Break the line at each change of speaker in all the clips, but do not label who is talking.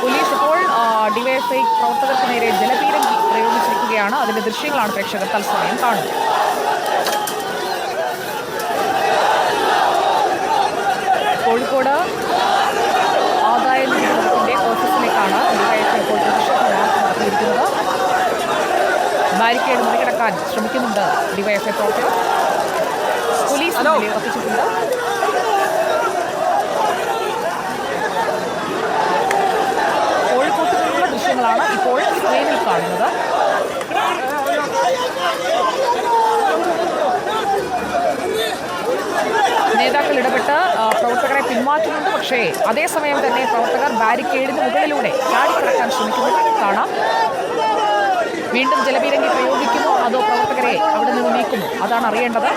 Police ഇപ്പോൾ DYFI പ്രവർത്തകർക്ക് നേരെ ജലപീരം പ്രയോഗിച്ചിരിക്കുകയാണ്. അതിന്റെ ദൃശ്യങ്ങളാണ് പ്രേക്ഷകർ തത്സമയം കാണുന്നത്. കോഴിക്കോട് ആദായ നികുതി ഓഫീസിലേക്കാണ് ഡിവൈഎഫ്ഐ ഇപ്പോൾ പ്രതിഷേധ മാർച്ച് നടത്തിയിരിക്കുന്നത്. ബാരിക്കേഡ് മറികടക്കാൻ ശ്രമിക്കുന്നുണ്ട് ഡിവൈഎഫ്ഐ പ്രവർത്തകർ. പോലീസ് ഉറപ്പിച്ചിട്ടുണ്ട് കോഴിക്കോട്ട് ദൃശ്യങ്ങളാണ് ഇപ്പോൾ സ്ക്രീനിൽ കാണുന്നത്. നേതാക്കൾ ഇടപെട്ട് പ്രവർത്തകരെ പിന്മാറ്റുന്നുണ്ട് പക്ഷേ അതേസമയം തന്നെ പ്രവർത്തകർ ബാരിക്കേഡിന് മുകളിലൂടെ ചാടിക്കിടക്കാൻ ശ്രമിക്കുന്നത് കാണാം. വീണ്ടും ജലപീരങ്കി പ്രയോഗിക്കുമോ? അതോ പ്രവർത്തകരെ അവിടെ നിന്ന് നീക്കുമോ? അതാണ് അറിയേണ്ടത്.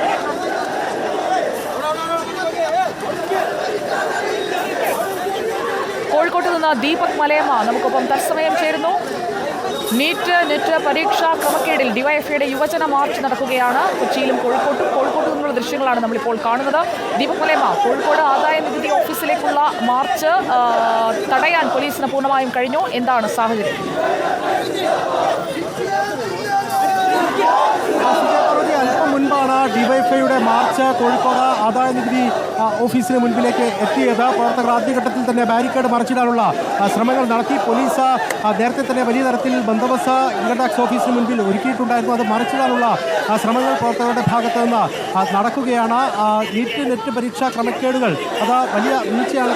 കോഴിക്കോട്ട് നിന്ന് ദീപക് മലയമ്മ നമുക്കൊപ്പം തത്സമയം ചേരുന്നു. നീറ്റ് നെറ്റ് പരീക്ഷാ ക്രമക്കേടിൽ ഡിവൈഎഫ്ഐയുടെ യുവജന മാർച്ച് നടക്കുകയാണ്. കൊച്ചിയിലും കോഴിക്കോട്ടും കോഴിക്കോട്ട് നിന്നുള്ള ദൃശ്യങ്ങളാണ് നമ്മളിപ്പോൾ കാണുന്നത്. ദീപക് മലയമ്മ കോഴിക്കോട് ആദായ നികുതി ഓഫീസിലേക്കുള്ള മാർച്ച് തടയാൻ പോലീസിന് പൂർണമായും കഴിഞ്ഞു. എന്താണ് സാഹചര്യം?
മുൻപാണ് ഡിവൈഫൈയുടെ മാർച്ച് കോഴിക്കോട് ആദായ നികുതി ഓഫീസിന് മുൻപിലേക്ക് എത്തിയത്. പ്രവർത്തകർ ആദ്യഘട്ടത്തിൽ തന്നെ ബാരിക്കേഡ് മറിച്ചിടാനുള്ള ശ്രമങ്ങൾ നടത്തി. പോലീസ് നേരത്തെ തന്നെ വലിയ തരത്തിൽ ബന്ദോബസ്ത് ഇൻകം ടാക്സ് ഓഫീസിന് മുൻപിൽ ഒരുക്കിയിട്ടുണ്ടായിരുന്നു. അത് മറിച്ചിടാനുള്ള ശ്രമങ്ങൾ പ്രവർത്തകരുടെ ഭാഗത്ത് നിന്ന് നടക്കുകയാണ്. നീറ്റ് നെറ്റ് പരീക്ഷാ ക്രമക്കേടുകൾ അത് വലിയ വീഴ്ചയാണ്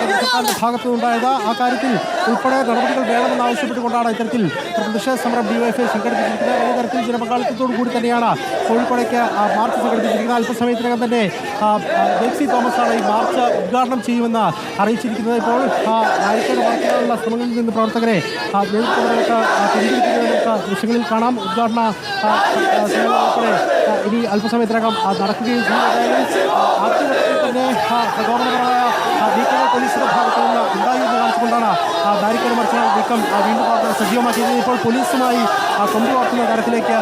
ഭാഗത്തുനിന്നുണ്ടായത്. ആ കാര്യത്തിൽ ഉൾപ്പെടെ നടപടികൾ വേണമെന്ന് ആവശ്യപ്പെട്ടുകൊണ്ടാണ് ഇത്തരത്തിൽ പ്രതിഷേധ സമരം ഡിവൈഎഫ്ഐ സംഘടിപ്പിച്ചിരിക്കുന്നത്. ഏത് തരത്തിൽ ജനപങ്കാളിത്തത്തോടു കൂടി തന്നെയാണ് കോഴിക്കോടേക്ക് മാർച്ച് സംഘടിപ്പിച്ചിരിക്കുന്നത്. അല്പസമയത്തിനകം തന്നെ ജെക്സി തോമസാണ് ഈ മാർച്ച് ഉദ്ഘാടനം ചെയ്യുമെന്ന് അറിയിച്ചിരിക്കുന്നത്. ഇപ്പോൾ ആ, ബാരിക്കേഡ് ശ്രമങ്ങളിൽ നിന്ന് പ്രവർത്തകരെ നേതൃത്വത്തിലേക്ക് ദൃശ്യങ്ങളിൽ കാണാം. ഉദ്ഘാടന ഇനി അല്പസമയത്തിനകം നടക്കുകയും ചെയ്യും ആദ്യഘട്ടത്തിൽ തന്നെ പ്രകോപനപരമായ നീക്കങ്ങൾ പോലീസിന്റെ ഭാഗത്തു നിന്ന് ഉണ്ടായി എന്ന് കാണിച്ചുകൊണ്ടാണ് ബാരിക്കേഡ് മറിച്ച നീക്കം വീണ്ടും സജീവമാക്കിയത്. ഇപ്പോൾ പോലീസുമായി ആ, കൊണ്ടുപോകുന്ന കാര്യത്തിലേക്ക്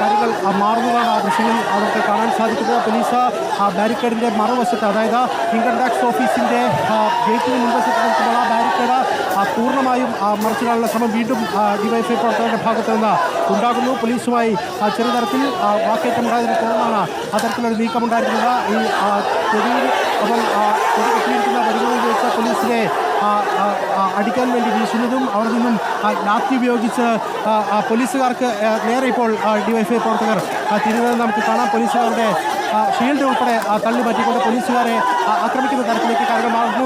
കാര്യങ്ങൾ മാറുന്നതാണ് ആ ദൃശ്യങ്ങളിൽ അവർക്ക് കാണാൻ സാധിക്കുന്നത്. പോലീസ് ബാരിക്കേഡിന്റെ മറുവശത്ത് അതായത് ഇൻകം ടാക്സ് ഓഫീസിന്റെ ഗേറ്റിന് മുൻവശത്ത് നിൽക്കുന്ന ആ ബാരിക്കേഡ് പൂർണമായും മറിച്ചിടാനുള്ള ശ്രമം വീണ്ടും ഡിവൈഎഫ്ഐ പ്രവർത്തകരുടെ ഭാഗത്ത് നിന്ന് ഉണ്ടാകുന്നു. പോലീസുമായി ആ, ചെറിയ തരത്തിൽ ആ, വാക്കേറ്റമുണ്ടായതിനെ തുടർന്നാണ് അത്തരത്തിലൊരു നീക്കമുണ്ടായിരുന്നത്. ഈ അപ്പം കൊടി കെട്ടിയിരിക്കുന്ന വെച്ച് പോലീസിനെ അടിക്കാൻ വേണ്ടി വീശുന്നതും അവിടെ നിന്നും ലാത്തി ഉപയോഗിച്ച് പോലീസുകാർക്ക് നേരെ ഇപ്പോൾ ഡിവൈഫൈ പ്രവർത്തകർ തിരിഞ്ഞത് നമുക്ക് കാണാം. പോലീസുകാരുടെ ഷീൽഡ് ഉൾപ്പെടെ തള്ളി പറ്റിക്കൊണ്ട് പോലീസുകാരെ ആക്രമിക്കുന്ന തരത്തിലേക്ക്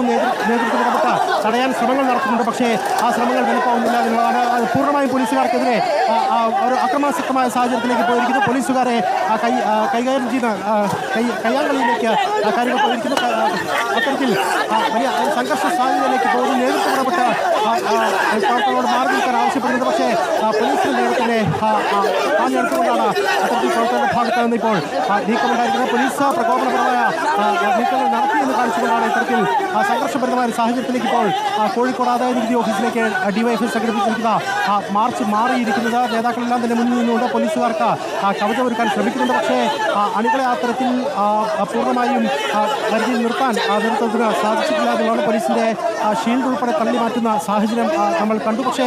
നേതൃ- നേതൃത്വം ഇടപെട്ട് തടയാൻ ശ്രമങ്ങൾ നടത്തുന്നുണ്ട് പക്ഷേ ആ ശ്രമങ്ങൾ വെളുപ്പാവുന്നില്ല എന്നുള്ളതാണ്. അത് പൂർണമായും പോലീസുകാർക്കെതിരെ ഒരു അക്രമാസക്തമായ സാഹചര്യത്തിലേക്ക് പോയിരിക്കുന്നു. പോലീസുകാരെ കൈ കൈകാര്യം ചെയ്യുന്ന കയ്യാങ്കളിയിലേക്ക് കാര്യങ്ങൾ പോയിരിക്കുന്നു. അത്തരത്തിൽ വലിയ സംഘർഷ സാധ്യതയിലേക്ക് പോകുന്നു. നേതൃത്വം നടപ്പെട്ട മാറി നിൽക്കാൻ ആവശ്യപ്പെടുന്നത് പക്ഷേ പോലീസ് പോലീസിന്റെ ആ നേതൃത്വമാണ് അത്തരത്തിൽ പ്രവർത്തകരുടെ ഭാഗത്ത് നിന്ന് ഇപ്പോൾ നീക്കമുണ്ടായിരിക്കുന്നത് പോലീസ് പ്രകോപനപരമായ നീക്കങ്ങൾ നടത്തിയെന്ന് കാണിച്ചുകൊണ്ടാണ് ഇത്തരത്തിൽ ഒരു സാഹചര്യത്തിലേക്ക് ഇപ്പോൾ കോഴിക്കോട് ആദായ നികുതി ഓഫീസിലേക്ക് ഡിവൈഎഫ്ഐ സംഘടിപ്പിച്ചിരിക്കുന്ന മാർച്ച് മാറിയിരിക്കുന്നത്. നേതാക്കളെല്ലാം തന്നെ മുന്നിൽ നിന്നുകൊണ്ട് പോലീസുകാർക്ക് കവചമൊരുക്കാൻ ശ്രമിക്കുന്നുണ്ട്. പക്ഷേ അണികളെ ആ തരത്തിൽ പൂർണമായും കരുതി നിർത്താൻ നേതൃത്വത്തിന് സാധിച്ചിട്ടില്ല എന്നുള്ളതാണ് പോലീസിന്റെ ആ, ഷീൽഡ് ഉൾപ്പെടെ തള്ളി മാറ്റുന്ന സാഹചര്യം നമ്മൾ കണ്ടു. പക്ഷേ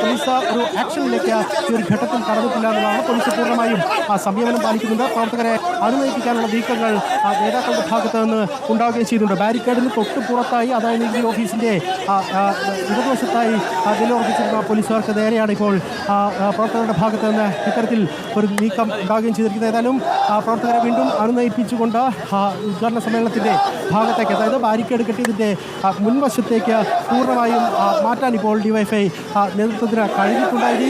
പോലീസ് ഒരു ആക്ഷനിലേക്ക് ഈ ഒരു ഘട്ടത്തിൽ കടന്നിട്ടില്ല എന്നുള്ളതാണ് പോലീസ് പൂർണമായും ആ, സംയമനം പാലിക്കുന്നുണ്ട്. പ്രവർത്തകരെ അനുനയിപ്പിക്കാനുള്ള നീക്കങ്ങൾ നേതാക്കളുടെ ഭാഗത്ത് നിന്ന് ഉണ്ടാവുകയും ചെയ്യുന്നുണ്ട് ബാരിക്കേഡിന് തൊട്ട് പുറത്തായി അതായത് ഈ ആ, ഇടതുവശത്തായി നിലയുറപ്പിച്ചിരുന്ന പോലീസുകാർക്ക് നേരെയാണ് ഇപ്പോൾ പ്രവർത്തകരുടെ ഭാഗത്ത് നിന്ന് ഇത്തരത്തിൽ ഒരു നീക്കം ഉണ്ടാവുകയും ചെയ്തിരിക്കുന്നത്. ഏതായാലും പ്രവർത്തകരെ വീണ്ടും അനുനയിപ്പിച്ചുകൊണ്ട് ഉദ്ഘാടന സമ്മേളനത്തിന്റെ ഭാഗത്തേക്ക് അതായത് ബാരിക്കേഡ് കെട്ടിയതിന്റെ ആ, മുൻവശത്തേക്ക് പൂർണമായും മാറ്റാൻ ഇപ്പോൾ ഡിവൈഫൈ ആ, നേതൃത്വത്തിന് കഴിഞ്ഞിട്ടുണ്ടായി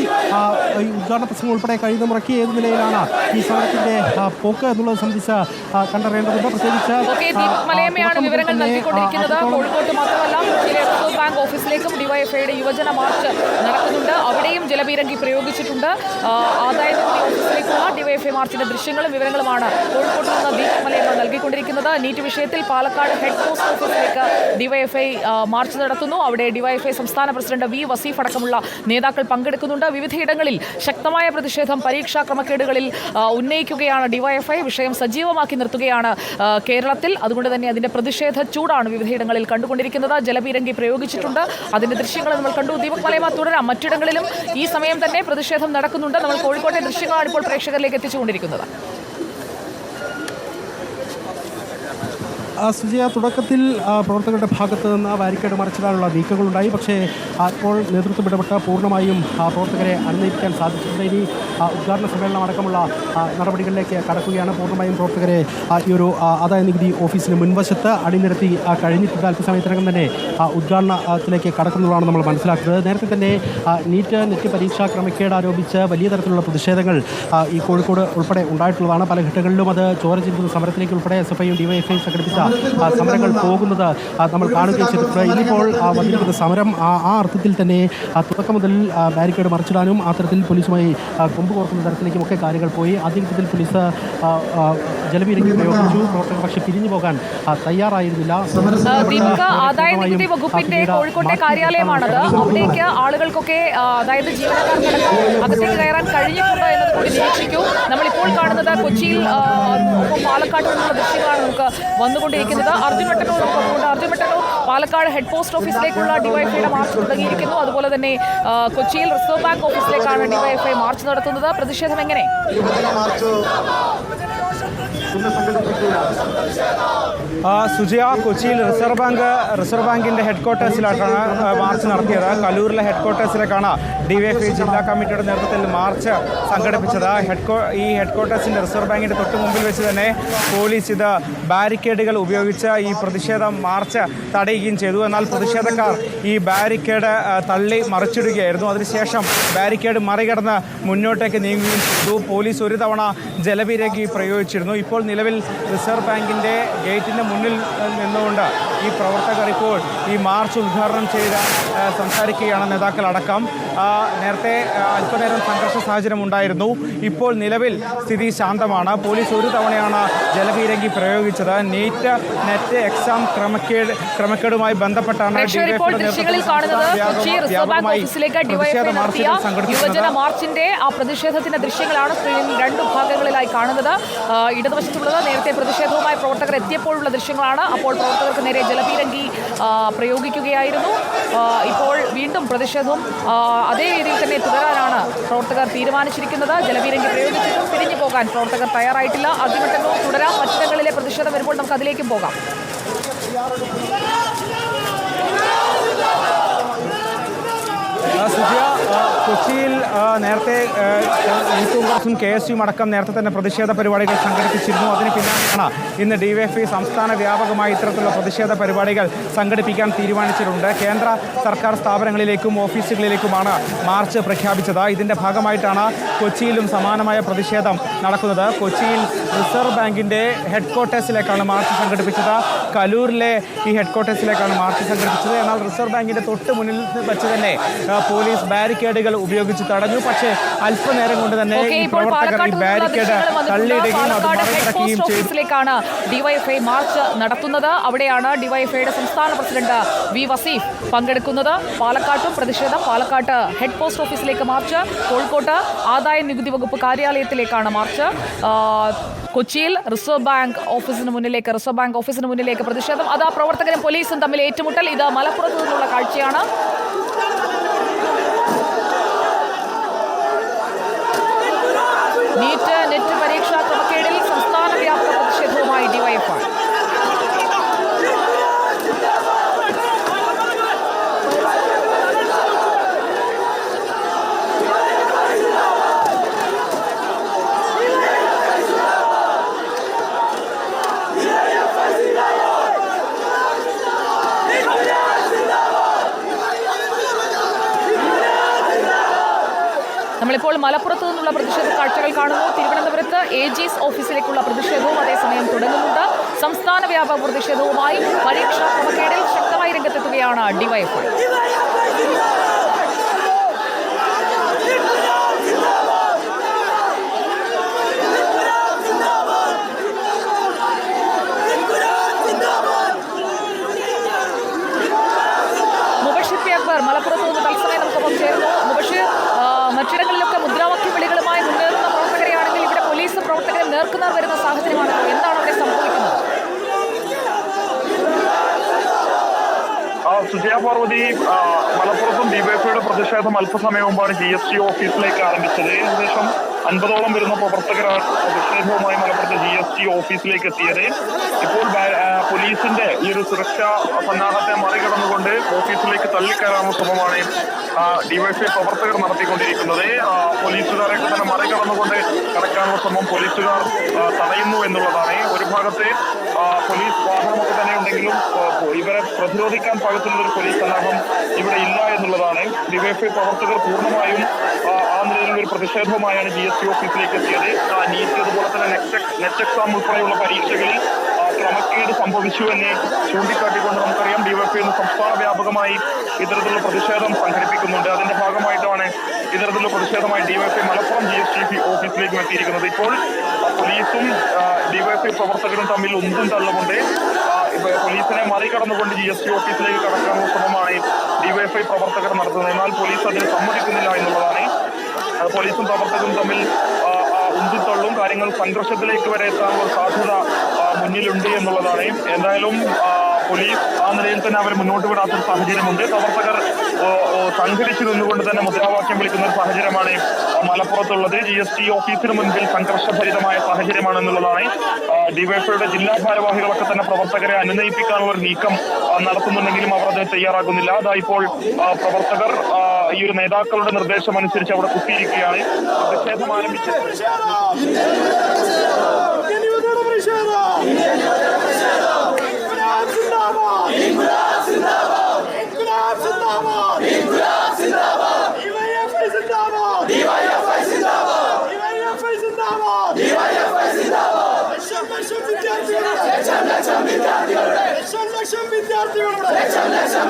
ഈ ഉദ്ഘാടന പ്രസംഗം ഉൾപ്പെടെ കഴിയുന്ന മുറയ്ക്ക് ഏത് നിലയിലാണ് ഈ സമരത്തിന്റെ പോക്ക് എന്നുള്ളത് സംബന്ധിച്ച് കണ്ടറിയേണ്ടതുണ്ട്. പ്രത്യേകിച്ച്
വിവരങ്ങൾ നൽകിക്കൊണ്ടിരിക്കുന്നത്. കോഴിക്കോട്ട് മാത്രമല്ല ബാങ്ക് ഓഫീസിലേക്കും ഡിവൈഎഫ്ഐയുടെ യുവജന മാർച്ച് നടക്കുന്നുണ്ട്. അവിടെയും ജലപീരങ്കി പ്രയോഗിച്ചിട്ടുണ്ട്. ആദായ നികുതി ഓഫീസിലേക്കുള്ള ഡിവൈഎഫ്ഐ മാർച്ചിന്റെ ദൃശ്യങ്ങളും വിവരങ്ങളുമാണ് കോഴിക്കോട്ട് നിന്ന് ദീപക് മലയമ്മ നൽകിക്കൊണ്ടിരിക്കുന്നത്. നീറ്റ് വിഷയത്തിൽ പാലക്കാട് ഹെഡ് പോസ്റ്റ് ഓഫീസിലേക്ക് ഡിവൈഎഫ്ഐ മാർച്ച് നടത്തുന്നു. അവിടെ ഡിവൈഎഫ്ഐ സംസ്ഥാന പ്രസിഡന്റ് വി വസീഫ് അടക്കമുള്ള നേതാക്കൾ പങ്കെടുക്കുന്നുണ്ട്. വിവിധയിടങ്ങളിൽ ശക്തമായ പ്രതിഷേധം പരീക്ഷാ ക്രമക്കേടുകളിൽ ഉന്നയിക്കുകയാണ് ഡിവൈഎഫ്ഐ വിഷയം സജീവമാക്കി നിർത്തുകയാണ് കേരളത്തിൽ. അതുകൊണ്ട് തന്നെ അതിന്റെ പ്രതിഷേധ ചൂടാണ് വിവിധയിടങ്ങളിൽ കണ്ടുകൊണ്ടിരിക്കുന്നത്. ജലപീരങ്കി പ്രയോഗിച്ചിട്ടുണ്ട് അതിന്റെ ദൃശ്യങ്ങൾ നമ്മൾ കണ്ടു. ദീപക് മലയമ്മ തുടരാം. മറ്റിടങ്ങളിലും ഈ സമയം തന്നെ പ്രതിഷേധം നടക്കുന്നുണ്ട്. നമ്മൾ കോഴിക്കോട്ടെ ദൃശ്യങ്ങളാണ് ഇപ്പോൾ പ്രേക്ഷകരിലേക്ക് എത്തിച്ചുകൊണ്ടിരിക്കുന്നത്.
സുജയ തുടക്കത്തിൽ പ്രവർത്തകരുടെ ഭാഗത്ത് നിന്ന് ബാരിക്കേഡ് മറിച്ചിടാനുള്ള നീക്കങ്ങളുണ്ടായി. പക്ഷേ അപ്പോൾ നേതൃത്വം ഇടപെട്ട് പൂർണമായും പ്രവർത്തകരെ അനുനയിപ്പിക്കാൻ സാധിച്ചിട്ടുണ്ട്. ഇനി ഉദ്ഘാടന സമ്മേളനം അടക്കമുള്ള നടപടികളിലേക്ക് കടക്കുകയാണ്. പൂർണമായും പ്രവർത്തകരെ ഈ ഒരു ആദായ നികുതി ഓഫീസിന് മുൻവശത്ത് അണിനിരത്തി കഴിഞ്ഞിട്ടുണ്ട്. അല്പസമയത്തിനകം തന്നെ ഉദ്ഘാടനത്തിലേക്ക് കടക്കുന്നതാണ് നമ്മൾ മനസ്സിലാക്കുന്നത്. നേരത്തെ തന്നെ നീറ്റ് നെറ്റ് പരീക്ഷാ ക്രമക്കേട് ആരോപിച്ച് വലിയ തരത്തിലുള്ള പ്രതിഷേധങ്ങൾ ഈ കോഴിക്കോട് ഉൾപ്പെടെ ഉണ്ടായിട്ടുള്ളതാണ്. പല ഘട്ടങ്ങളിലും അത് ചോര ചിന്തുന്ന സമരത്തിലേക്ക് ഉൾപ്പെടെ എസ് എഫ് ഐയും ഡിവൈഎഫ്ഐയും സംഘടിപ്പിച്ച സമരങ്ങൾ പോകുന്നത് നമ്മൾ കാണുകയും ചെയ്തിട്ടുണ്ട്. ഇനിയിപ്പോൾ വന്നിരിക്കുന്ന സമരം ആ ആ അർത്ഥത്തിൽ തന്നെ തുടക്കം മുതൽ ബാരിക്കേഡ് മറിച്ചിടാനും അത്തരത്തിൽ പോലീസുമായി കൊമ്പ് കോർക്കുന്ന തരത്തിലേക്കുമൊക്കെ കാര്യങ്ങൾ പോയി. ആദ്യഘട്ടത്തിൽ പോലീസ് ഉപയോഗിച്ചു ജലപീരങ്കി പ്രയോഗിച്ചു പ്രവർത്തകർ പക്ഷേ പിരിഞ്ഞു പോകാൻ തയ്യാറായിരുന്നില്ല.
ആദായ നികുതി വകുപ്പിന്റെ കോഴിക്കോട്ടെ കാര്യാലയമാണത്. അവിടേക്ക് ആളുകൾക്കൊക്കെ അതായത് ജീവനക്കാർക്കടക്കം അകത്തേക്ക് കയറാൻ കഴിഞ്ഞിട്ടുണ്ടോ എന്നത് കൂടി നിരീക്ഷിക്കൂ. നമ്മളിപ്പോൾ കാണുന്നത് കൊച്ചിയിൽ ആ, ഒപ്പം പാലക്കാട് നിന്നുള്ള ദൃശ്യങ്ങളാണ് നമുക്ക് വന്നുകൊണ്ടിരിക്കുന്നത്. അർജുൻ മട്ടന്നൂർ നമുക്കൊപ്പമുണ്ട് അർജുൻ മട്ടന്നൂർ പാലക്കാട് ഹെഡ് പോസ്റ്റ് ഓഫീസിലേക്കുള്ള ഡിവൈഎഫ്ഐയുടെ മാർച്ച് തുടങ്ങിയിരിക്കുന്നു. അതുപോലെ തന്നെ കൊച്ചിയിൽ റിസർവ് ബാങ്ക് ഓഫീസിലേക്കാണ് ഡിവൈഎഫ്ഐ മാർച്ച് നടത്തുന്നത്. പ്രതിഷേധം എങ്ങനെ?
സുജയ കൊച്ചിയിൽ റിസർവ് ബാങ്ക് റിസർവ് ബാങ്കിന്റെ ഹെഡ് ക്വാർട്ടേഴ്സിലാണ് ആ, മാർച്ച് നടത്തിയത്. കലൂരിലെ ഹെഡ് ക്വാർട്ടേഴ്സിലേക്കാണ് ഡി വൈ എഫ് ജില്ലാ കമ്മിറ്റിയുടെ നേതൃത്വത്തിൽ മാർച്ച് സംഘടിപ്പിച്ചത്. ഹെഡ് ഈ ഹെഡ് ക്വാർട്ടേഴ്സിന്റെ റിസർവ് ബാങ്കിന്റെ തൊട്ട് മുമ്പിൽ വെച്ച് തന്നെ പോലീസ് ഇത് ബാരിക്കേഡുകൾ ഉപയോഗിച്ച് ഈ പ്രതിഷേധം മാർച്ച് തടയുകയും ചെയ്തു. എന്നാൽ പ്രതിഷേധക്കാർ ഈ ബാരിക്കേഡ് തള്ളി മറിച്ചിടുകയായിരുന്നു. അതിനുശേഷം ബാരിക്കേഡ് മറികടന്ന് മുന്നോട്ടേക്ക് നീങ്ങുകയും ചെയ്തു. പോലീസ് ഒരു തവണ ജലവിരേഖി പ്രയോഗിച്ചിരുന്നു. ഇപ്പോൾ നിലവിൽ റിസർവ് ബാങ്കിന്റെ ഗേറ്റിന്റെ മുന്നിൽ നിന്നുകൊണ്ട് ഈ പ്രവർത്തകർ ഇപ്പോൾ ഈ മാർച്ച് ഉദ്ഘാടനം ചെയ്ത് സംസാരിക്കുകയാണ് നേതാക്കൾ അടക്കം. നേരത്തെ അല്പനേരം സംഘർഷ സാഹചര്യം ഉണ്ടായിരുന്നു. ഇപ്പോൾ നിലവിൽ സ്ഥിതി ശാന്തമാണ്. പോലീസ് ഒരു തവണയാണ് ജലപീരങ്കി പ്രയോഗിച്ചത്. നീറ്റ് നെറ്റ് എക്സാം ക്രമക്കേട് ക്രമക്കേടുമായി ബന്ധപ്പെട്ടാണ്
ദൃശ്യങ്ങളിൽ കാണുന്നത്
വ്യാപക-
കൊച്ചി റിസർവ് ബാങ്ക്
വ്യാപകമായി
ഓഫീസിലേക്ക് ഡിവൈഎഫ്ഐ നടത്തിയ യുവജന മാർച്ചിന്റെ ആ പ്രതിഷേധത്തിന്റെ ദൃശ്യങ്ങളാണ് സ്ക്രീനിൽ രണ്ടു ഭാഗങ്ങളിലായി കാണുന്നത്. ഇടതുവശത്തുള്ളത് നേരത്തെ പ്രതിഷേധവുമായി പ്രവർത്തകർ എത്തിയപ്പോഴുള്ള ദൃശ്യങ്ങളാണ്. അപ്പോൾ പ്രവർത്തകർക്ക് നേരെ ജലപീരങ്കി പ്രയോഗിക്കുകയായിരുന്നു. ഇപ്പോൾ വീണ്ടും പ്രതിഷേധവും അതേ രീതിയിൽ തന്നെ തുടരാനാണ് പ്രവർത്തകർ തീരുമാനിച്ചിരിക്കുന്നത്. ജലപീരങ്കി പ്രയോഗിച്ചിട്ടും പിരിഞ്ഞു പോകാൻ പ്രവർത്തകർ തയ്യാറായിട്ടില്ല. അഗ്നിമട്ടനോ തുടരാം. മറ്റിടങ്ങളിലെ പ്രതിഷേധം വരുമ്പോൾ നമുക്ക് അതിലേക്കും പോകാം
ആ, സുജിയ ആ, കൊച്ചിയിൽ ആ, നേരത്തെ ആ, യൂത്ത് കോൺഗ്രസും കെ എസ് യുവും അടക്കം നേരത്തെ തന്നെ പ്രതിഷേധ പരിപാടികൾ സംഘടിപ്പിച്ചിരുന്നു. അതിന് പിന്നാലെയാണ് ഇന്ന് ഡിവൈഎഫ്ഐ സംസ്ഥാന വ്യാപകമായി ഇത്തരത്തിലുള്ള പ്രതിഷേധ പരിപാടികൾ സംഘടിപ്പിക്കാൻ തീരുമാനിച്ചിട്ടുണ്ട്. കേന്ദ്ര സർക്കാർ സ്ഥാപനങ്ങളിലേക്കും ഓഫീസുകളിലേക്കുമാണ് മാർച്ച് പ്രഖ്യാപിച്ചത്. ഇതിന്റെ ഭാഗമായിട്ടാണ് കൊച്ചിയിലും സമാനമായ പ്രതിഷേധം നടക്കുന്നത്. കൊച്ചിയിൽ റിസർവ് ബാങ്കിന്റെ ഹെഡ് ക്വാർട്ടേഴ്സിലേക്കാണ് മാർച്ച് സംഘടിപ്പിച്ചത്. കലൂരിലെ ഈ ഹെഡ് ക്വാർട്ടേഴ്സിലേക്കാണ് മാർച്ച് സംഘടിപ്പിച്ചത്. എന്നാൽ റിസർവ് ബാങ്കിന്റെ തൊട്ട് മുന്നിൽ വെച്ച് തന്നെ പോലീസ് ബാരിക്കേഡുകൾ ഉപയോഗിച്ച് തടഞ്ഞു. പക്ഷേ അല്പനേരം കൊണ്ട് തന്നെ
ഓഫീസിലേക്കാണ് ഡിവൈഎഫ്ഐ മാർച്ച് നടത്തുന്നത്. അവിടെയാണ് ഡിവൈഎഫ്ഐയുടെ സംസ്ഥാന പ്രസിഡന്റ് വി വസീഫ് പങ്കെടുക്കുന്നത്. പാലക്കാട്ടും പ്രതിഷേധം. പാലക്കാട്ട് ഹെഡ് പോസ്റ്റ് ഓഫീസിലേക്ക് മാർച്ച് കോഴിക്കോട്ട് ആദായ നികുതി വകുപ്പ് കാര്യാലയത്തിലേക്കാണ് മാർച്ച് കൊച്ചിയിൽ റിസർവ് ബാങ്ക് ഓഫീസിന് മുന്നിലേക്ക് റിസർവ് ബാങ്ക് ഓഫീസിന് മുന്നിലേക്ക് പ്രതിഷേധം. അത് ആ പ്രവർത്തകരും പോലീസും തമ്മിൽ ഏറ്റുമുട്ടൽ. ഇത് മലപ്പുറത്ത് നിന്നുള്ള കാഴ്ചയാണ് നീറ്റ് നെറ്റ് പരീക്ഷാ ക്രമക്കേടിൽ സംസ്ഥാന വ്യാപക പ്രതിഷേധവുമായി ഡിവൈഎഫ്ഐ നമ്മളിപ്പോൾ മലപ്പുറം കാണുന്നു. തിരുവനന്തപുരത്ത് എ ജിസ് ഓഫീസിലേക്കുള്ള പ്രതിഷേധവും അതേസമയം തുടങ്ങുന്നുണ്ട്. സംസ്ഥാന വ്യാപക പ്രതിഷേധവുമായി പരീക്ഷാ ക്രമക്കേടിൽ ശക്തമായി രംഗത്തെത്തുകയാണ് അക്ബർ മലപ്പുറത്ത് നിന്ന് തത്സമയം നമുക്കൊപ്പം ചേർന്നു മുബഷിർ ചേർക്കുന്നവർ വരുന്ന സാഹചര്യമാണ്. എന്താണ് അവിടെ സംഭവിക്കുന്നത്?
സുജയ പാർവതി മലപ്പുറത്തും ഡിവൈഎഫ്ഐയുടെ പ്രതിഷേധം അല്പസമയം മുമ്പാണ് ജി എസ് ടി ഓഫീസിലേക്ക് ആരംഭിച്ചത്. ഏകദേശം അൻപതോളം വരുന്ന പ്രവർത്തകരാണ് പ്രതിഷേധവുമായി മലപ്പുറത്തെ ജി എസ് ടി ഓഫീസിലേക്ക് എത്തിയത്. ഇപ്പോൾ പോലീസിന്റെ ഈ ഒരു സുരക്ഷാ സന്നാഹത്തെ മറികടന്നുകൊണ്ട് ഓഫീസിലേക്ക് തള്ളിക്കയറാനുള്ള ശ്രമമാണ് ഡിവൈഎഫ്ഐ പ്രവർത്തകർ നടത്തിക്കൊണ്ടിരിക്കുന്നത്. പോലീസുകാരെ തന്നെ മറികടന്നുകൊണ്ട് കടക്കാനുള്ള ശ്രമം പോലീസുകാർ തടയുന്നു എന്നുള്ളതാണ്. ഒരു ഭാഗത്ത് പോലീസ് വാഹനമൊക്കെ തന്നെ ഉണ്ടെങ്കിലും ഇവരെ പ്രതിരോധിക്കാൻ പാകത്തിലുള്ള ഒരു പോലീസ് സന്നാഹം ഇവിടെ ഇല്ല എന്നുള്ളതാണ്. ഡിവൈഎഫ്ഐ പ്രവർത്തകർ പൂർണമായും ആ, ഒരു പ്രതിഷേധവുമായാണ് ജി എസ് ടി ഓഫീസിലേക്ക് എത്തിയത്. നീറ്റ് അതുപോലെ തന്നെ നെറ്റ് നെറ്റ് എക്സാം ഉൾപ്പെടെയുള്ള പരീക്ഷകളിൽ ക്രമക്കേട് സംഭവിച്ചു എന്ന് ചൂണ്ടിക്കാട്ടിക്കൊണ്ട് നമുക്കറിയാം. ഡിവൈഎഫ്ഐ സംസ്ഥാന വ്യാപകമായി ഇത്തരത്തിലുള്ള പ്രതിഷേധം സംഘടിപ്പിക്കുന്നുണ്ട്. അതിന്റെ ഭാഗമായിട്ടാണ് ഇത്തരത്തിലുള്ള പ്രതിഷേധമായി DYFI Malappuram G S T ഓഫീസിലേക്ക് എത്തിയിരിക്കുന്നത്. ഇപ്പോൾ പോലീസും ഡിവൈഎഫ്ഐ പ്രവർത്തകരും തമ്മിൽ ഒന്നും ഇപ്പൊ പോലീസിനെ മറികടന്നുകൊണ്ട് ജി എസ് ടി ഓഫീസിലേക്ക് കടക്കാനുള്ള ശ്രമമാണ് ഡിവൈഎഫ്ഐ പ്രവർത്തകർ നടത്തുന്നത്. എന്നാൽ പോലീസ് അതിന് സമ്മതിക്കുന്നില്ല എന്നുള്ളതാണ് പോലീസും പ്രവർത്തകരും തമ്മിൽ ഉന്തിത്തള്ളും കാര്യങ്ങൾ സംഘർഷത്തിലേക്ക് വരെ എത്താനുള്ള സാധ്യത മുന്നിലുണ്ട് എന്നുള്ളതാണ്. എന്തായാലും പോലീസ് ആ നിലയിൽ തന്നെ അവർ മുന്നോട്ട് വിടാത്തൊരു സാഹചര്യമുണ്ട്. പ്രവർത്തകർ സംഘടിച്ചു നിന്നുകൊണ്ട് തന്നെ മുദ്രാവാക്യം വിളിക്കുന്ന ഒരു സാഹചര്യമാണ് മലപ്പുറത്തുള്ളത്. ജി എസ് ടി ഓഫീസിന് മുൻപിൽ സംഘർഷഭരിതമായ സാഹചര്യമാണെന്നുള്ളതാണ്. ഡിവൈഎഫ്ഐയുടെ ജില്ലാ ഭാരവാഹികളൊക്കെ തന്നെ പ്രവർത്തകരെ അനുനയിപ്പിക്കാനുള്ള ഒരു നീക്കം നടത്തുന്നുണ്ടെങ്കിലും അവർ അത് തയ്യാറാകുന്നില്ല അതായിപ്പോൾ പ്രവർത്തകർ ഈ ഒരു നേതാക്കളുടെ നിർദ്ദേശം അനുസരിച്ച് അവിടെ കുത്തിയിരിക്കുകയാണ്. പ്രതിഷേധം ആരംഭിച്ചത്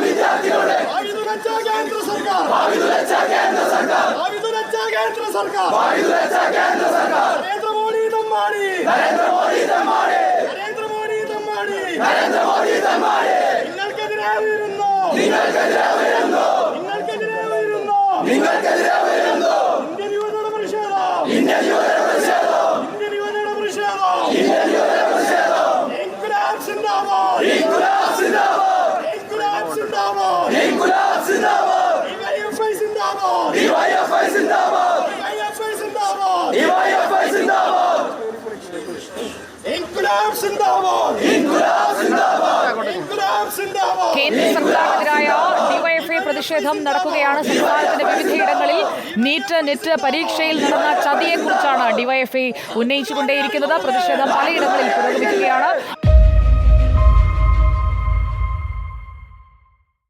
വിദ്യാർത്ഥികളുടെ. കേന്ദ്ര സർക്കാർ. കേന്ദ്ര സർക്കാർ. നരേന്ദ്രമോദി തമ്മാടി. നരേന്ദ്രമോദി തമ്മാടി. നിങ്ങൾക്കെതിരെ വരുന്നു നിങ്ങൾക്കെതിരെ ഉയരുന്നു. ഇന്ത്യൻ യുവതയുടെ പ്രതിഷേധം ഇന്ത്യൻ യുവതയുടെ പ്രതിഷേധം ഇൻകുലാബ് സിന്ദാബാദ്. ഇൻകുലാബ് സിന്ദാബാദ്. ഡിവൈഎഫ്ഐ സിന്ദാബാദ് ഡിവൈഎഫ്ഐ സിന്ദാബാദ് ഇൻകുലാബ് സിന്ദാബാദ് ഇൻകുലാബ് സിന്ദാബാദ്
കേന്ദ്ര സർക്കാരിനെതിരായ ഡിവൈഎഫ്ഐ പ്രതിഷേധം നടക്കുകയാണ് സംസ്ഥാനത്തിന്റെ വിവിധയിടങ്ങളിൽ നീറ്റ് നെറ്റ് പരീക്ഷയിൽ നടന്ന ചതിയെക്കുറിച്ചാണ് ഡിവൈഎഫ്ഐ ഉന്നയിച്ചുകൊണ്ടേയിരിക്കുന്നത്. പ്രതിഷേധം പലയിടങ്ങളിൽ പുരോഗമിക്കുകയാണ്.